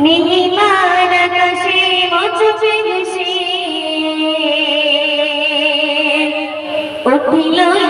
নীলিমার আকাশে মচকে উঠিল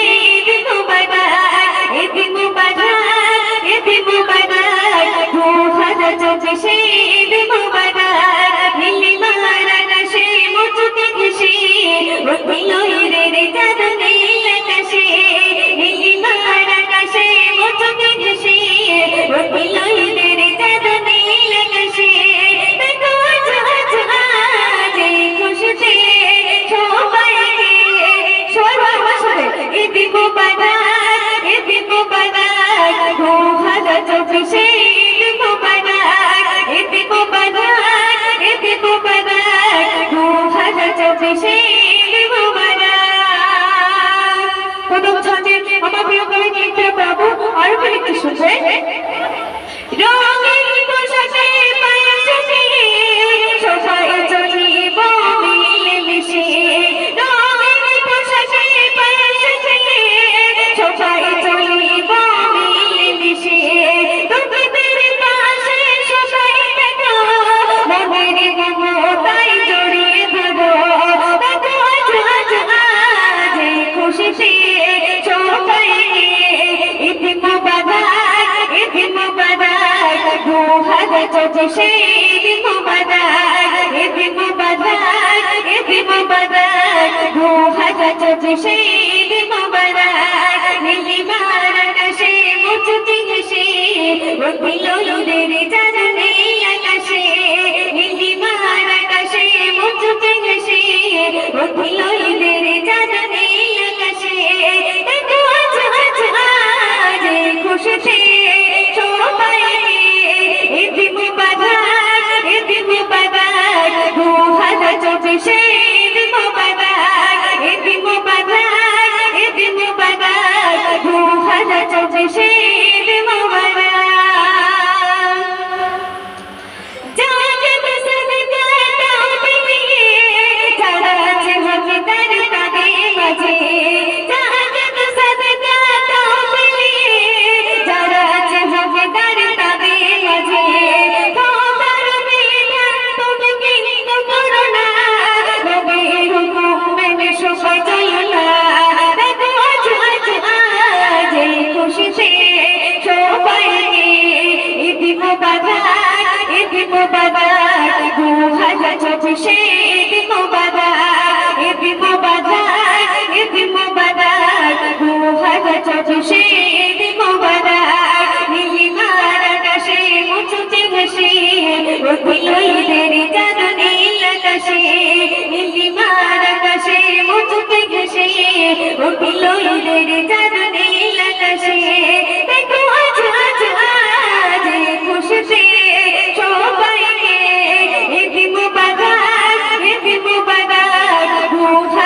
को बना মোহাদ চোখে সেই দিন মোবাদার দিন মোবাদার দিন মোবাদার মোহাদ চোখে সেই দিন মোবাদার নীলি মারান সে মুচুতি হেসে রবিলো লুদের জানা নেই আকাশে নীলি মারান সে মুচুতি হেসে রবিলো Thank you. মোবারক ঈদ মোবারক দু হাজার চব্বিশে ঈদ মোবারক ঈদ মোবারক ঈদ মোবারক দু হাজার চব্বিশে ঈদ মোবারক নীলিমার আকাশে মুচুচে ভেসে রবিলের জাননী আকাশে, নীলিমার আকাশে মুচুচে ভেসে রবিলের জাননী আকাশে।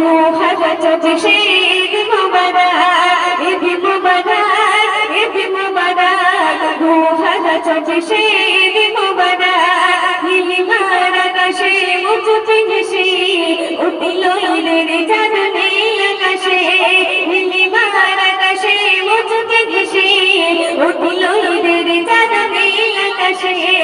محبة بشيد مبارك ابن مبارك ابن مبارك محبة بشيد مبارك لمارك شيء مطفئ شيء أطل إلى رجال ميلك شيء لمارك شيء مطفئ شيء أطل إلى رجال ميلك شيء